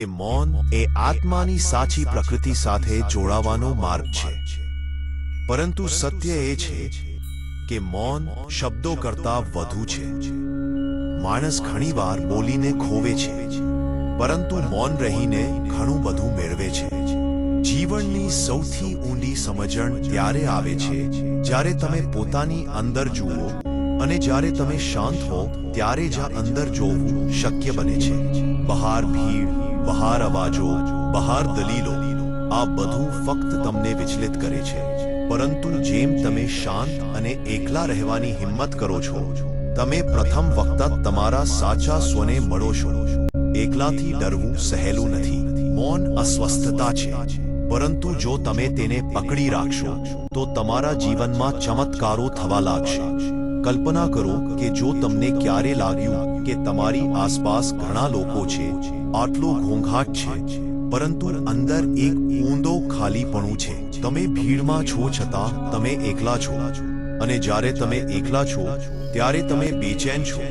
એ મૌન એ આત્માની સાચી પ્રકૃતિ સાથે જોડાવાનો માર્ગ છે. પરંતુ સત્ય એ છે કે મૌન શબ્દો કરતા વધુ છે. માણસ ઘણીવાર બોલીને ખોવે છે, પરંતુ મૌન રહીને ઘણું બધું મેળવે છે. જીવનની સૌથી ઊંડી સમજણ ત્યારે આવે છે જ્યારે તમે પોતાની અંદર જુઓ અને જ્યારે તમે શાંત હો ત્યારે જ અંદર જોવું શક્ય બને છે. બહાર ભીડ બહાર અવાજો, બહાર દલીલો, આ બધું ફક્ત તમને વિચલિત કરે છે. પરંતુ જેમ તમે શાંત અને એકલા રહેવાની હિંમત કરો છો, તમે પ્રથમ વખત તમારા સાચા સ્વને મળો છો. એકલાથી ડરવું સહેલું નથી. મૌન અસ્વસ્થતા છે. પરંતુ જો તમે તેને પકડી રાખશો, તો તમારા જીવનમાં ચમત્કારો થવા લાગશે. કલ્પના કરો કે જો તમને ક્યારે લાગ્યું કે તમારી આસપાસ ઘણા લોકો છે, આટલો ઘોંઘાટ છે, પરંતુ અંદર એક ઊંડો ખાલીપણું છે. તમે ભીડમાં છો છતાં તમે એકલા છો. અને જ્યારે તમે એકલા છો, ત્યારે તમે બેચેન છો.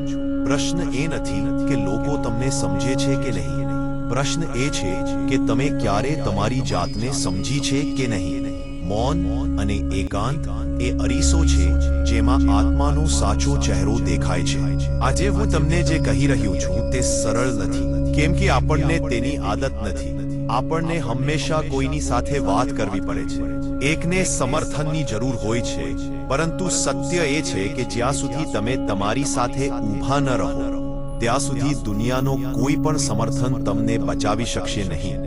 પ્રશ્ન એ નથી કે લોકો તમને સમજે છે કે નહીં. પ્રશ્ન એ છે કે તમે ક્યારે તમારી જાતને સમજી છે કે નહીં. મૌન અને એકાંત એ અરીસો છે, જેમાં આત્માનો સાચો ચહેરો દેખાય છે. આજે હું તમને જે કહી રહ્યો છું, તે સરળ નથી, કેમ કે આપણને તેની આદત નથી. આપણને હંમેશા કોઈની સાથે વાત કરવી પડે છે. એકને સમર્થનની જરૂર હોય છે, પરંતુ સત્ય એ છે કે જ્યાં સુધી તમે તમારી સાથે ઊભા ન રહો, ત્યાં સુધી દુનિયાનો કોઈ પણ સમર્થન તમને બચાવી શકશે નહીં.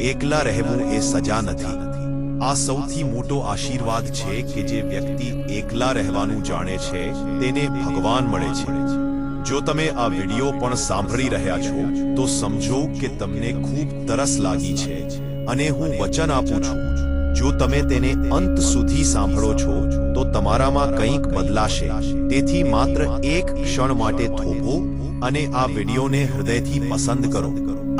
એકલા રહેવું એ સજા નથી. આ સૌથી મોટો આશીર્વાદ છે કે જે વ્યક્તિ એકલા રહેવાનું જાણે છે, તેને ભગવાન મળે છે. જો તમે આ વિડિયો પણ સાંભળી રહ્યા છો, તો સમજો કે તમને ખૂબ તરસ લાગી છે અને હું વચન આપું છું. જો તમે તેને અંત સુધી સાંભળો છો, તો તમારામાં કંઈક બદલાશે. તેથી માત્ર એક ક્ષણ માટે થોભો અને આ વિડિયોને હૃદયથી પસંદ કરો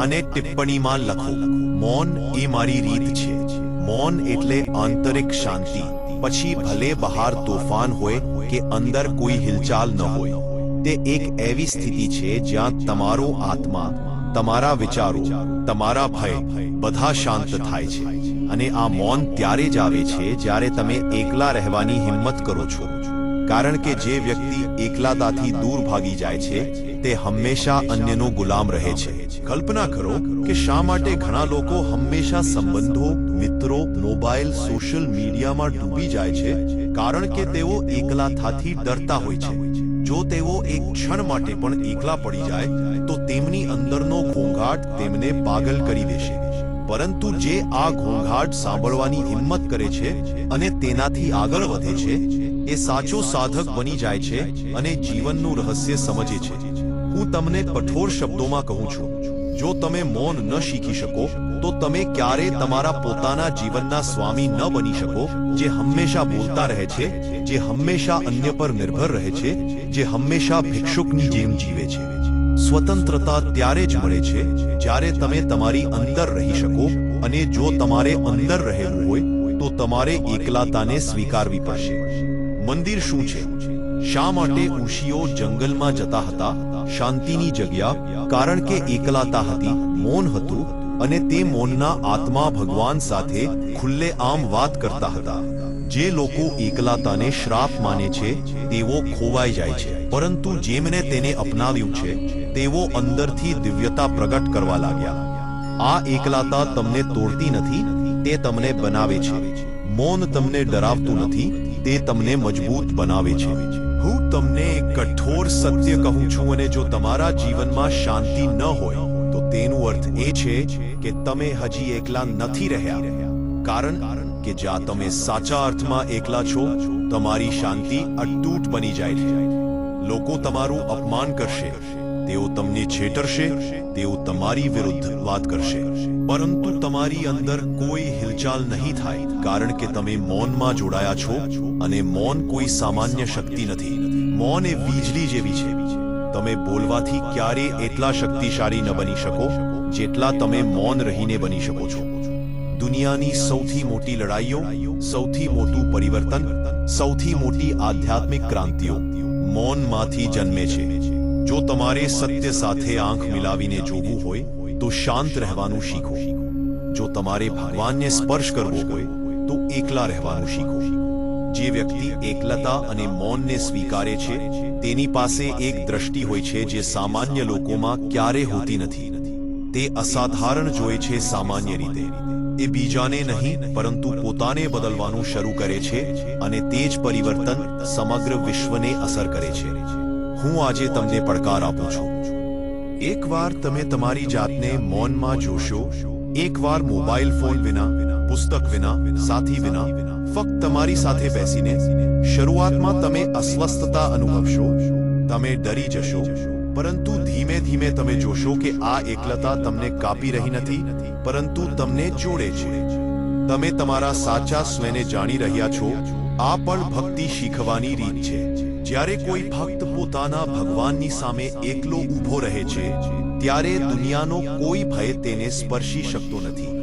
અને ટિપ્પણીમાં લખો, મૌન એ મારી રીત છે. મૌન એટલે આંતરિક શાંતિ. પછી ભલે બહાર તોફાન હોય કે અંદર કોઈ હિલચાલ ન હોય, તે એક એવી સ્થિતિ છે જ્યાં તમારો આત્મા, તમારા વિચારો, તમારા ભય બધા શાંત થાય છે. અને આ મૌન ત્યારે જ આવે છે જ્યારે તમે એકલા રહેવાની હિંમત કરો છો. કારણ કે જે વ્યક્તિ એકલાતાથી દૂર ભાગી જાય છે, તે હંમેશા અન્યનો ગુલામ રહે છે. કલ્પના કરો કે શા માટે ઘણા લોકો હંમેશા સંબંધો, મિત્રો, મોબાઈલ, સોશિયલ મીડિયામાં ડૂબી જાય છે, કારણ કે તેઓ એકલાતાથી ડરતા હોય છે. જો તેઓ એક ક્ષણ માટે પણ એકલા પડી જાય, તો તેમની અંદરનો ઘોંઘાટ તેમને પાગલ કરી દેશે. પરંતુ જે આ ઘોંઘાટ સાંભળવાની હિંમત કરે છે અને તેનાથી આગળ વધે છે એ સાચો સાધક બની જાય છે અને જીવનનું રહસ્ય સમજે છે. હું તમને કઠોર શબ્દોમાં કહું છું. જો તમે મૌન ન શીખી શકો, તો તમે ક્યારે તમારા પોતાના જીવનના સ્વામી ન બની શકો, જે હંમેશા બોલતા રહે છે, જે હંમેશા અન્ય પર નિર્ભર રહે છે, જે હંમેશા ભિક્ષુકની જેમ જીવે છે. સ્વતંત્રતા ત્યારે જ મળે છે, જ્યારે તમે તમારી અંદર રહી શકો અને જો તમારે અંદર રહેવું હોય, તો તમારે એકલાતાને સ્વીકારવી પડશે. મંદિર શું છે? શા માટે ઋષિઓ જંગલમાં જતા હતા? શાંતિની જગ્યા? કારણ કે એકલાતા હતી, મૌન હતું, અને તે મૌનના આત્મા ભગવાન સાથે ખુલ્લે આમ વાત કરતા હતા. જે લોકો એકલાતાને શ્રાપ માને છે, તેઓ ખોવાઈ જાય છે. પરંતુ જેમને તેને અપનાવ્યું છે, તેઓ અંદરથી દિવ્યતા પ્રગટ કરવા લાગ્યા. આ એકલાતા તમને તોડતી નથી, તે તમને બનાવે છે. મૌન તમને ડરાવતું નથી તે તમને મજબૂત બનાવે છે. હું તમને એક કઠોર સત્ય કહું છું અને જો તમારા જીવનમાં શાંતિ ન હોય, તો તેનું અર્થ એ છે કે તમે હજી એકલા નથી રહ્યા. કારણ કે જ્યાં તમે સાચા અર્થમાં એકલા છો, તમારી શાંતિ અટૂટ બની જાય છે. લોકો તમારું અપમાન કરશે. તેઓ તમને છેતરશે, તેઓ તમારી વિરુદ્ધ વાત કરશે. પરંતુ તમારી અંદર કોઈ હિલચાલ નહીં થાય, કારણ કે તમે મૌનમાં જોડાયા છો અને મૌન કોઈ સામાન્ય શક્તિ નથી. મૌન એ વીજળી જેવી છે. તમે બોલવાથી ક્યારે એટલા શક્તિશાળી ન બની શકો જેટલા તમે મૌન રહીને બની શકો છો. દુનિયાની સૌથી મોટી લડાઈઓ, સૌથી મોટું પરિવર્તન, સૌથી મોટી આધ્યાત્મિક ક્રાંતિઓ મૌનમાંથી જન્મે છે. જો તમારે સત્ય સાથે આંખ મિલાવીને જોવું હોય, તો શાંત રહેવાનું શીખો. જો તમારે ભગવાનને સ્પર્શ કરવો હોય, તો એકલા રહેવાનું શીખો. જે વ્યક્તિ એકલતા અને મૌનને સ્વીકારે છે, તેની પાસે એક દ્રષ્ટિ હોય છે જે સામાન્ય લોકોમાં ક્યારે હોતી નથી. તે અસાધારણ જોઈ છે સામાન્ય રીતે. એ બીજાને નહીં, પરંતુ પોતાને બદલવાનું શરૂ કરે છે અને તે જ પરિવર્તન સમગ્ર વિશ્વને અસર કરે છે. હું આજે તમને પડકાર આપું છું. એકવાર તમે તમારી જાતને મૌનમાં જોશો, એકવાર મોબાઈલ ફોન વિના, પુસ્તક વિના, સાથી વિના, ફક્ત તમારી સાથે બેસીને શરૂઆતમાં તમે અસ્વસ્થતા અનુભવશો, તમે ડરી જશો, પરંતુ ધીમે ધીમે તમે જોશો કે આ એકલતા તમને કાપી રહી નથી, પરંતુ તમને જોડે છે. તમે તમારા સાચા સ્વને જાણી રહ્યા છો, આ પણ ભક્તિ શીખવાની રીત છે. જ્યારે કોઈ ભક્ત પોતાના ભગવાનની સામે એકલો ઊભો રહે છે, ત્યારે દુનિયાનો કોઈ ભય તેને સ્પર્શી શકતો નથી.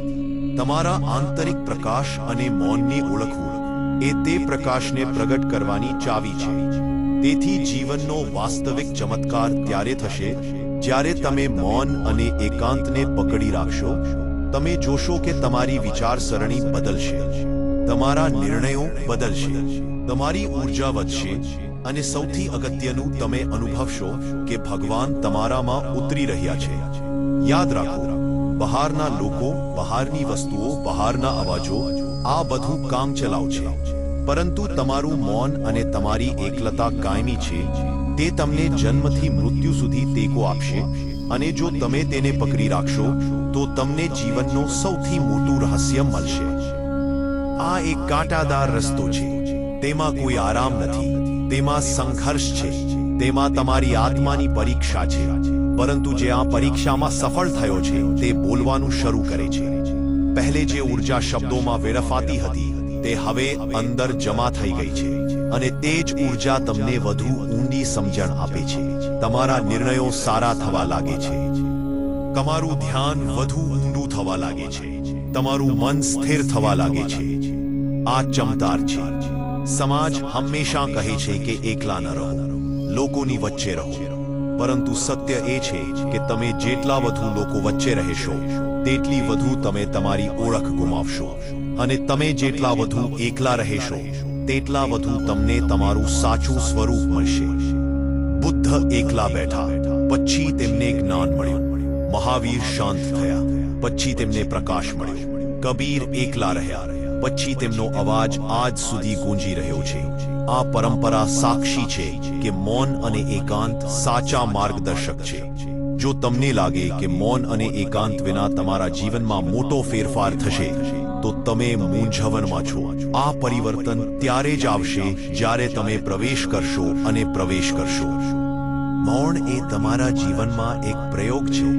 તમારા આંતરિક પ્રકાશ અને મૌનને ઓળખવું એ તે પ્રકાશને પ્રગટ કરવાની ચાવી છે. તેથી જીવનનો વાસ્તવિક ચમત્કાર ત્યારે થશે જ્યારે તમે મૌન અને એકાંતને પકડી રાખશો. તમે જોશો કે તમારી વિચારસરણી બદલશે. તમારા નિર્ણયો બદલશે. તમારી ઊર્જા વધશે. અને સૌથી અગત્યનું તમે અનુભવશો કે ભગવાન તમારામાં ઉતરી રહ્યા છે. યાદ રાખો, બહારના લોકો, બહારની વસ્તુઓ, બહારના અવાજો, આ બધું કામ ચલાવ છે. પરંતુ તમારું મૌન અને તમારી એકલતા કાયમી છે. તે તમને જન્મથી મૃત્યુ સુધી ટેકો આપશે અને જો તમે તેને પકડી રાખશો, તો તમને જીવનનો સૌથી મોટું રહસ્ય મળશે. આ એક કાંટાદાર રસ્તો છે. તેમાં કોઈ આરામ નથી. તેમાં સંઘર્ષ છે. તેમાં તમારી આત્માની પરીક્ષા છે. પરંતુ જે આ પરીક્ષામાં સફળ થયો છે, તે બોલવાનું શરૂ કરે છે. પહેલે જે ઊર્જા શબ્દોમાં વેડફાતી હતી, તે હવે અંદર જમા થઈ ગઈ છે. અને તે જ ઊર્જા તમને વધુ ઊંડી સમજણ આપે છે. તમારા નિર્ણયો સારા થવા લાગે છે. તમારું ધ્યાન વધુ ઊંડું થવા લાગે છે. તમારું મન સ્થિર થવા લાગે છે. આ ચમતાર છે. સમાજ હંમેશા કહે છે કે એકલા ન રહો, લોકોની વચ્ચે રહો. પરંતુ સત્ય એ છે કે તમે જેટલા વધુ લોકો વચ્ચે રહેશો, તેટલી વધુ તમે તમારી ઓળખ ગુમાવશો. અને તમે જેટલા વધુ એકલા રહેશો, તેટલા વધુ તમને તમારું સાચું સ્વરૂપ મળશે. બુદ્ધ એકલા બેઠા, પછી તેમને જ્ઞાન મળ્યું. મહાવીર શાંત થયા, પછી તેમને પ્રકાશ મળ્યો. કબીર એકલા રહ્યા. પછી તેમનો અવાજ આજ સુધી ગુંજી રહ્યો છે. આ પરંપરા સાક્ષી છે કે મૌન અને એકાંત સાચા માર્ગદર્શક છે. જો તમને લાગે કે મૌન અને એકાંત વિના તમારા જીવનમાં મોટો ફેરફાર થશે, તો તમે મૂંઝવણમાં છો. આ પરિવર્તન ત્યારે જ આવશે જ્યારે તમે પ્રવેશ કરશો અને પ્રવેશ કરશો. મૌન એ તમારા જીવનમાં એક પ્રયોગ છે.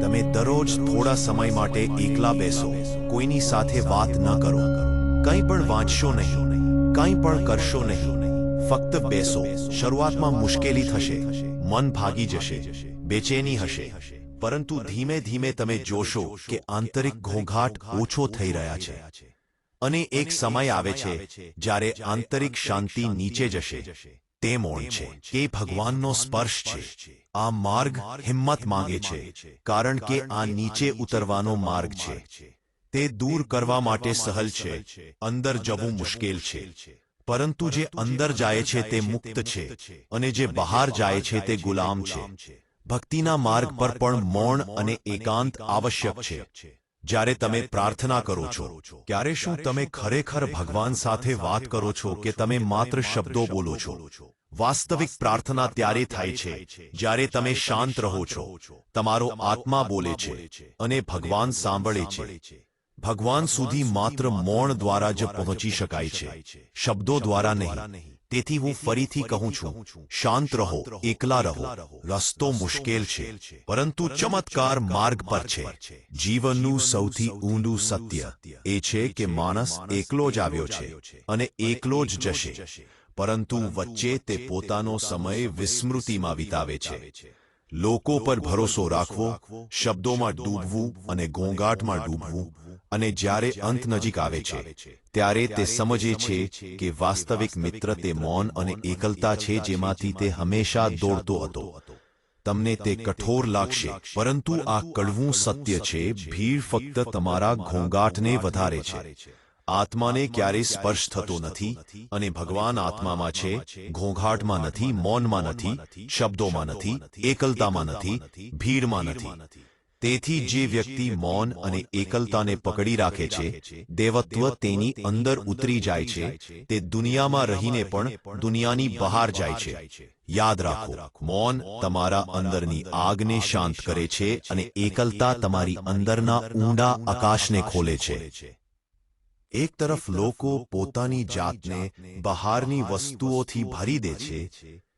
તમે દરરોજ થોડા સમય માટે એકલા બેસો, કોઈની સાથે વાત ન કરો. કંઈ પણ વાંચશો નહીં, કંઈ પણ કરશો નહીં, ફક્ત બેસો, શરૂઆતમાં મુશ્કેલી થશે, મન ભાગી જશે, બેચેની હશે. પરંતુ ધીમે ધીમે તમે જોશો કે આંતરિક ઘોંઘાટ ઓછો થઈ રહ્યા છે. અને એક સમય આવે છે જ્યારે આંતરિક શાંતિ નીચે જશે. તે મોણ છે. તે ભગવાનનો સ્પર્શ છે. આ માર્ગ હિંમત માંગે છે. કારણ કે આ નીચે ઉતરવાનો માર્ગ છે. તે દૂર કરવા માટે સહલ છે. અંદર જવું મુશ્કેલ છે. પરંતુ જે અંદર જાય છે તે મુક્ત છે. અને જે બહાર જાય છે તે ગુલામ છે. ભક્તિના માર્ગ પર પણ મૌન અને એકાંત આવશ્યક છે. જ્યારે તમે પ્રાર્થના કરો છો ત્યારે શું તમે ખરેખર ભગવાન સાથે વાત કરો છો કે તમે માત્ર શબ્દો બોલો છો? વાસ્તવિક પ્રાર્થના ત્યારે થાય છે. જ્યારે તમે શાંત રહો છો તમારો આત્મા બોલે છે અને ભગવાન સાંભળે છે ભગવાન સુધી માત્ર મૌન દ્વારા જ પહોંચી શકાય છે. શબ્દો દ્વારા નહીં. તેથી હું ફરીથી કહું છું શાંત રહો એકલા રહો. રસ્તો મુશ્કેલ છે પરંતુ ચમત્કાર માર્ગ પર છે. જીવનનું સૌથી ઊંડું સત્ય એ છે કે માણસ એકલો જ આવ્યો છે અને એકલો જ જશે. પરંતુ વચ્ચે તે પોતાનો સમય વિસ્મૃતિમાં વિતાવે છે. લોકો પર ભરોસો રાખવો શબ્દોમાં ડૂબવું અને ઘોંઘાટમાં ડૂબવું અને જ્યારે અંત નજીક આવે છે ત્યારે તે સમજે છે કે વાસ્તવિક મિત્ર તે મૌન અને એકલતા છે જેમાંથી તે હંમેશા દોડતો હતો. તમને તે કઠોર લાગશે પરંતુ આ કડવું સત્ય છે ભીડ ફક્ત તમારા ઘોંઘાટને વધારે છે. આત્માને ક્યારે સ્પર્શ થતો નથી અને ભગવાન આત્મામાં છે ઘોંઘાટમાં નથી મૌનમાં નથી શબ્દોમાં નથી એકલતામાં નથી ભીડમાં નથી. તેથી જે વ્યક્તિ મૌન અને એકલતાને પકડી રાખે છે, દેવત્વ તેની અંદર ઉતરી જાય છે, તે દુનિયામાં રહીને પણ દુનિયાની બહાર જાય છે. યાદ રાખો, મૌન તમારા અંદરની આગને શાંત કરે છે અને એકલતા તમારી અંદરના ઊંડા આકાશને ખોલે છે. એક તરફ લોકો પોતાની જાતને બહારની વસ્તુઓથી ભરી દે છે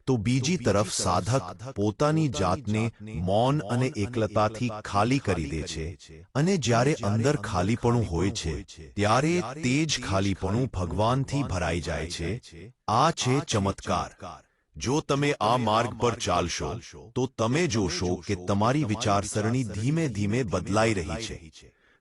તો બીજી તરફ સાધક પોતાની જાતને મૌન અને એકલતાથી ખાલી કરી દે છે. અને જ્યારે અંદર ખાલીપણું હોય છે ત્યારે તે જ ખાલીપણું ભગવાનથી ભરાઈ જાય છે. આ છે ચમત્કાર. જો તમે આ માર્ગ પર ચાલશો તો તમે જોશો કે તમારી વિચારસરણી ધીમે ધીમે બદલાઈ રહી છે.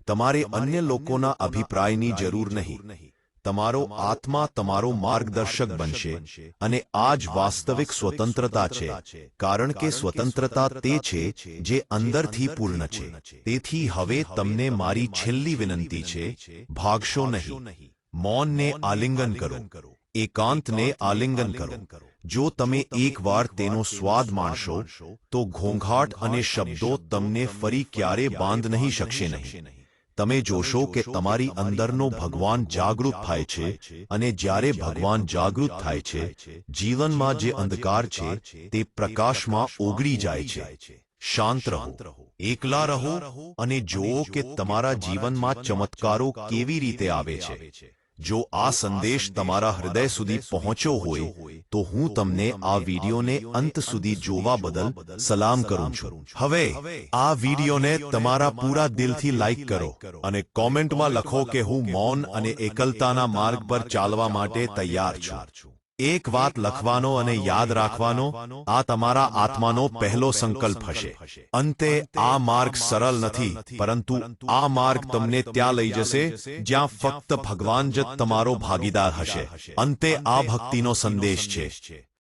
તમારે અન્ય લોકોના અભિપ્રાયની જરૂર નહીં. તમારો આત્મા તમારો માર્ગદર્શક બનશે અને આ જ વાસ્તવિક સ્વતંત્રતા છે. કારણ કે સ્વતંત્રતા તે છે જે અંદરથી પૂર્ણ છે. તેથી હવે તમને મારી છેલ્લી વિનંતી છે, ભાગશો નહીં. મૌનને આલિંગન કરો. એકાંતને આલિંગન કરો. જો તમે એકવાર તેનો સ્વાદ માણશો, તો ઘોંઘાટ અને શબ્દો તમને ફરી ક્યારે બાંધ નહીં શકશે નહીં. તમે જોશો કે તમારી અંદરનો ભગવાન જાગૃત થાય છે અને જ્યારે ભગવાન જાગૃત થાય છે જીવનમાં જે અંધકાર છે તે પ્રકાશમાં ઓગળી જાય છે. શાંત રહો એકલા રહો અને જુઓ કે તમારા જીવનમાં ચમત્કારો કેવી રીતે આવે છે. જો આ સંદેશ તમારા હૃદય સુધી પહોંચ્યો હોય તો હું તમને આ વિડીયોને અંત સુધી જોવા બદલ સલામ કરું છું. હવે આ વિડીયોને તમારા પૂરા દિલથી લાઈક કરો અને કોમેન્ટમાં લખો કે હું મૌન અને એકલતાના માર્ગ પર ચાલવા માટે તૈયાર છું. એક વાત લખવાનો અને યાદ રાખવાનો, આ તમારા આત્માનો પહેલો સંકલ્પ હશે. અંતે આ માર્ગ સરળ નથી, પરંતુ આ માર્ગ તમને ત્યાં લઈ જશે, જ્યાં ફક્ત ભગવાન જ તમારો ભાગીદાર હશે. અંતે આ ભક્તિનો સંદેશ છે.